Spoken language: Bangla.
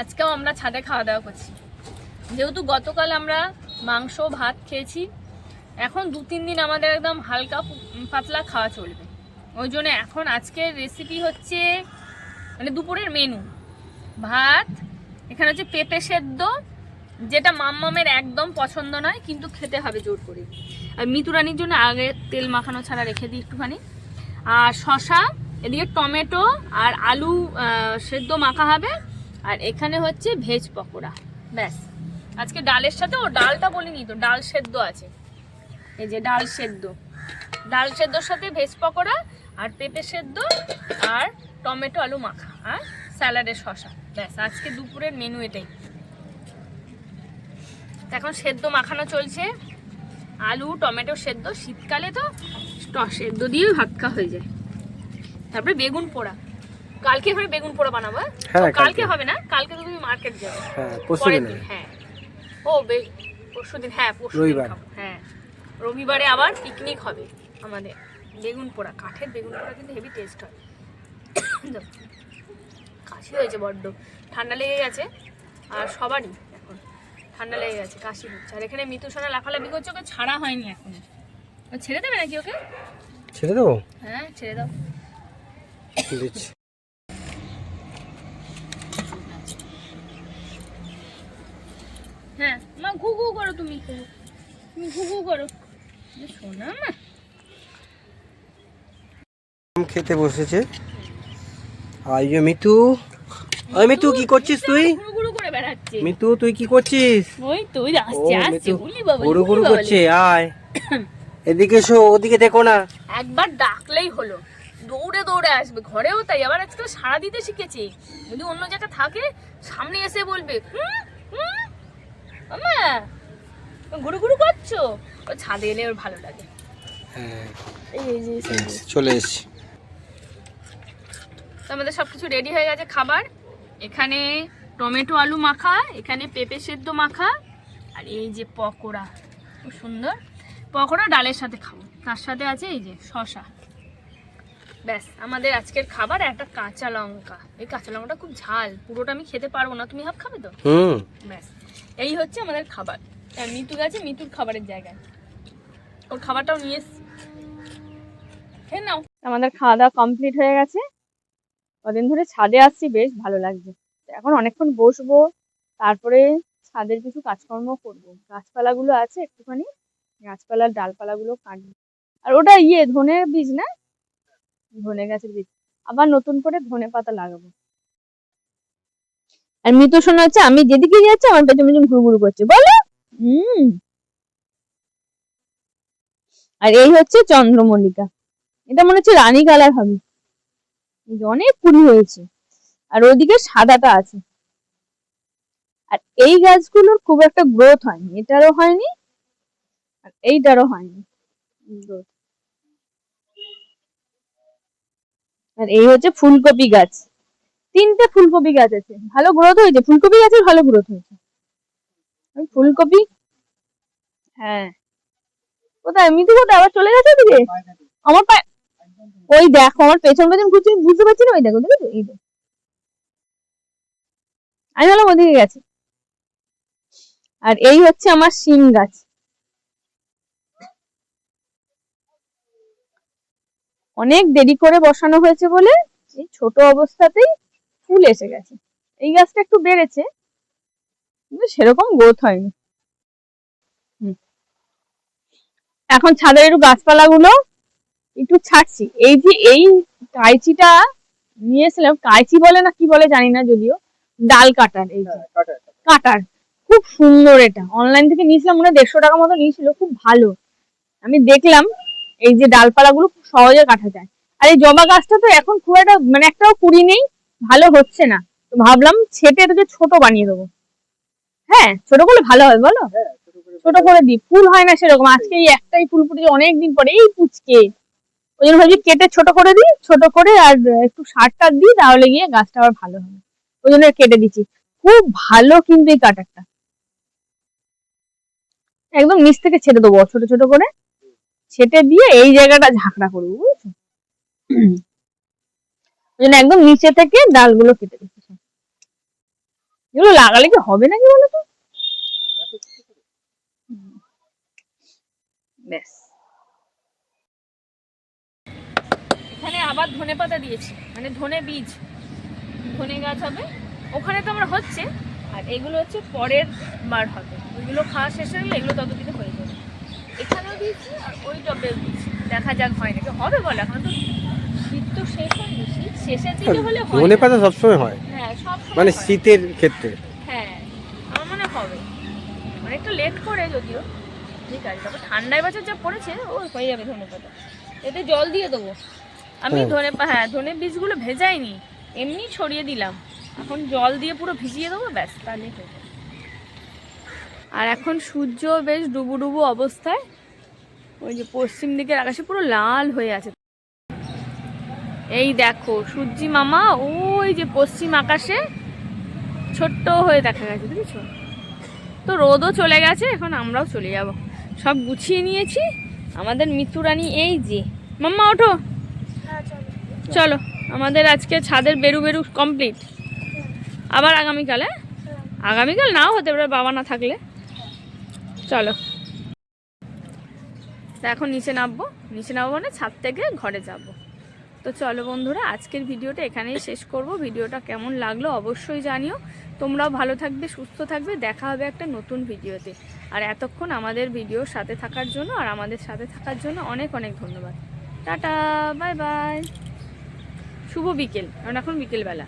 আজকেও আমরা ছাদে খাওয়া দাওয়া করছি। যেহেতু গতকাল আমরা মাংস, ভাত খেয়েছি, এখন দু, তিন দিন আমাদের একদম হালকা পাতলা খাওয়া চলবে। ওই জন্য এখন আজকের রেসিপি হচ্ছে মানে দুপুরের মেনু ভাত, এখানে হচ্ছে পেঁপে সেদ্ধ, যেটা মাম্মামের একদম পছন্দ নয়, কিন্তু খেতে হবে জোর করে। আর মিতুরানির জন্য আগে তেল মাখানো ছাড়া রেখে দিই একটুখানি। আর শশা এদিকে টমেটো আর আলু সেদ্ধ মাখা হবে। আর এখানে হচ্ছে ভেজ পকোড়া। ব্যাস। আজকে ডালের সাথে, ও ডালটা বলিনি তো, ডাল সেদ্ধ আছে। এই যে ডাল সেদ্ধ। ডাল সেদ্ধর সাথে ভেজ পকোড়া আর পেঁপে সেদ্ধ আর টমেটো আলু মাখা আর স্যালাডের শশা ব্যাস, আজকে দুপুরের মেনু এটাই। এখন সেদ্ধ মাখানো চলছে। আলু, টমেটো সেদ্ধ। শীতকালে তো সেদ্ধ দিয়ে ভাত হয়ে যায়। তারপরে বেগুন পোড়া। কালকে হবে বেগুন পোড়া বানাবো হ্যাঁ? হ্যাঁ, কালকে। হবে না? কালকে তো তুমি মার্কেট যাবে। হ্যাঁ পরশু দিনে দিন, হ্যাঁ। ও পরশু দিন হ্যাঁ পরশু রবিবার। হ্যাঁ। রবিবারে আবার পিকনিক হবে আমাদের। বেগুন পোড়া কাঠের বেগুন পোড়া কিন্তু হেভি টেস্ট হয়। কাশি হয়েছে বড্ড। ঠান্ডা লেগে গেছে আর সবারই এখন। ঠান্ডা লেগে গেছে কাশি হচ্ছে। আর এখানে মৃত্যু সোনা লাফালাফি করছে ওকে ছাড়া হয়নি এখন। ছেড়ে দেবে নাকি ওকে? ছেড়ে দেবো? হ্যাঁ ছেড়ে দাও। দিচ্ছি। হ্যাঁ মা ঘু ঘু করো তুমি। তুমি ঘু ঘু করো। শোনা মা। খেতে বসেছে। আর যে মিতু ওই মিতু কি করছিস তুই? মিতু তুই কি করছিস? ওই তো ওই ও আসছে আসছে উলি বাবা গুরু গুরু করছে আয়। এদিকে এসো ওদিকে দেখো না। একবার ডাকলেই হলো। দৌড়ে দৌড়ে আসবে ঘরেও তাই। আবার আজকে সাড়া দিতে শিখেছে। যদি অন্য জায়গায় থাকে সামনে এসে বলবে হুম হুম মামা ঘুরু ঘুরু করছ? ও ছাদে এলে ওর ভালো লাগে। হ্যাঁ। চলে এসছি। আমাদের সব কিছু রেডি হয়ে গেছে খাবার। এখানে টমেটো আলু মাখা এখানে পেঁপে সেদ্ধ মাখা আর এই যে পকোড়া খুব সুন্দর। পকোড়া ডালের সাথে খাব। তার সাথে আছে এই যে শশা ব্যাস আমাদের আজকের খাবার একটা কাঁচা লঙ্কা। এই কাঁচা লঙ্কাটা খুব ঝাল পুরোটা আমি খেতে পারব না। তুমি হাফ খাবে তো? হুম। এই হচ্ছে আমাদের খাবার। মিতু গেছে মিতুর খাবারের জায়গায়। ওর খাবারটাও নিয়ে এসছি খেয়ে নাও। আমাদের খাওয়া দাওয়া কমপ্লিট হয়ে গেছে। কদিন ধরে ছাদে আসছি, বেশ ভালো লাগছে। এখন অনেকক্ষণ বসবো, তারপরে ছাদের কিছু কাজকর্ম করব। গাছপালাগুলো আছে একটুখানি, গাছপালার ডালপালাগুলো কাটবো। আর ওটা ইয়ে ধনে বীজ না? ধনে গাছের বীজ। আবার নতুন করে ধনে পাতা লাগাবো। আর মৃত শোনা হচ্ছে আমি যেদিকে যাচ্ছি আমার পেছন পেছন ঘুরু ঘুরু করছে। বলো। হুম। আর এই হচ্ছে চন্দ্রমল্লিকা। এটা মনে হচ্ছে রানী কালার হবে। অনেক কুড়ি হয়েছে। আর ওদিকে সাদাটা আছে। আর এই গাছগুলোর খুব একটা গ্রোথ হয়নি। এটারও হয়নি আর এইটারও হয়নি। Growth। আর এই হচ্ছে ফুলকপি গাছ। তিনটে ফুলকপি গাছ আছে। ভালো গ্রোথ হয়েছে। ফুলকপি গাছের ভালো গ্রোথ হয়েছে। ফুলকপি? হ্যাঁ। কোথায়? মিতু কোথায়? আবার চলে গেছে ওদিকে আমার পায়ে ওই দেখো, আমার পেছন পেছন ঘুরছে। বুঝতে পারছি না, ওই দেখো দেখো এই দেখো। আমি ভাবলাম ওদিকে গেছে। আর এই হচ্ছে আমার শিম গাছ। অনেক দেরি করে বসানো হয়েছে বলে এই ছোট অবস্থাতেই ফুল এসে গেছে। এই গাছটা একটু বেড়েছে কিন্তু সেরকম গ্রোথ হয়নি। এখন ছাদের একটু গাছপালাগুলো একটু ছাড়ছি। এই যে এই কাইচিটা নিয়েছিলাম কাইচি বলে না কি বলে জানি না যদিও ডাল কাটার এই কাটার। খুব সুন্দর এটা। অনলাইন থেকে নিয়েছিলাম মনে হয় দেড়শো টাকা মতো নিয়েছিল খুব ভালো। আমি দেখলাম এই যে ডালপালাগুলো খুব সহজে কাটা যায়। আর এই জবা গাছটা তো এখন খুব একটা মানে একটাও কুড়ি নেই ভালো হচ্ছে না। তো ভাবলাম ছেটে এটাকে ছোট বানিয়ে দেবো। হ্যাঁ ছোট করলে ভালো হয় বলো? ছোট করে দিই ফুল হয় না সেরকম। আজকে এই একটাই ফুল ফুটেছে অনেকদিন পরে এই পুচকে। ওই জন্য ভাবছি কেটে ছোট করে দিই ছোট করে আর একটু সার টার দিই তাহলে গিয়ে গাছটা আবার ভালো হবে। ওই জন্য কেটে দিচ্ছি। খুব ভালো কিন্তু এই কাটারটা। একদম নিচ থেকে ছেটে দেবো ছোট ছোট করে। ছেটে দিয়ে এই জায়গাটা ঝাঁকড়া করব বুঝেছ? একদম নিচে থেকে ডালগুলো কেটে দিচ্ছি এগুলো লাগালে কি হবে নাকি বলো তো? এখানে আবার ধনে পাতা দিয়েছি মানে ধনে বীজ। ধনে গাছ হবে। ওখানে তো আমার হচ্ছে, আর এগুলো হচ্ছে পরের বার হবে। ওইগুলো খাওয়া শেষ হয়ে গেলে এগুলো ততদিনে হয়ে যাবে। এখানেও দিয়েছি আর ওই টবেও দিয়েছি। দেখা যাক হয় নাকি। হবে বলে, এখন তো শীত তো শেষ হয়নি। শেষের দিকে হলে হয় ধনে। পাতা সবসময় হয়। হ্যাঁ সব সময় মানে শীতের ক্ষেত্রে। হ্যাঁ আমার মনে হবে। অনেকটা লেট করে যদিও। ঠিক আছে তারপর ঠান্ডায় বছর যা পড়েছে ও হয়ে যাবে ধনে পাতা। এতে জল দিয়ে দেবো। আমি হ্যাঁ। ধনে হ্যাঁ ধনে বীজগুলো ভেজাইনি। এমনি ছড়িয়ে দিলাম। এখন জল দিয়ে পুরো ভিজিয়ে দেবো ব্যাস হয়ে যাবে। আর এখন সূর্য বেশ ডুবু ডুবু অবস্থায়। ওই যে পশ্চিম দিকের আকাশে পুরো লাল হয়ে আছে। এই দেখো সূর্যি মামা, ওই যে পশ্চিম আকাশে ছোট্ট হয়ে দেখা গেছে, বুঝেছ? তো রোদও চলে গেছে, এখন আমরাও চলে যাব। সব গুছিয়ে নিয়েছি। আমাদের মিতু রানী এই যে। মাম্মা, ওঠো। চলো, আমাদের আজকে ছাদের বেরু বেরু কমপ্লিট আবার আগামীকাল হ্যাঁ? আগামীকাল নাও হতে পারে, বাবা না থাকলে। চলো। এখন নিচে নামবো। নিচে নামবো মানে ছাদ থেকে ঘরে যাব। তো চলো বন্ধুরা, আজকের ভিডিওটা এখানেই শেষ করব। ভিডিওটা কেমন লাগল অবশ্যই জানিও। তোমরাও ভালো থাকবে, সুস্থ থাকবে। দেখা হবে একটা নতুন ভিডিওতে। আর এতক্ষণ আমাদের ভিডিওর সাথে থাকার জন্য আর আমাদের সাথে থাকার জন্য অনেক অনেক ধন্যবাদ। Tata, bye bye. শুভ বিকেল। কারণ এখন বিকেলবেলা।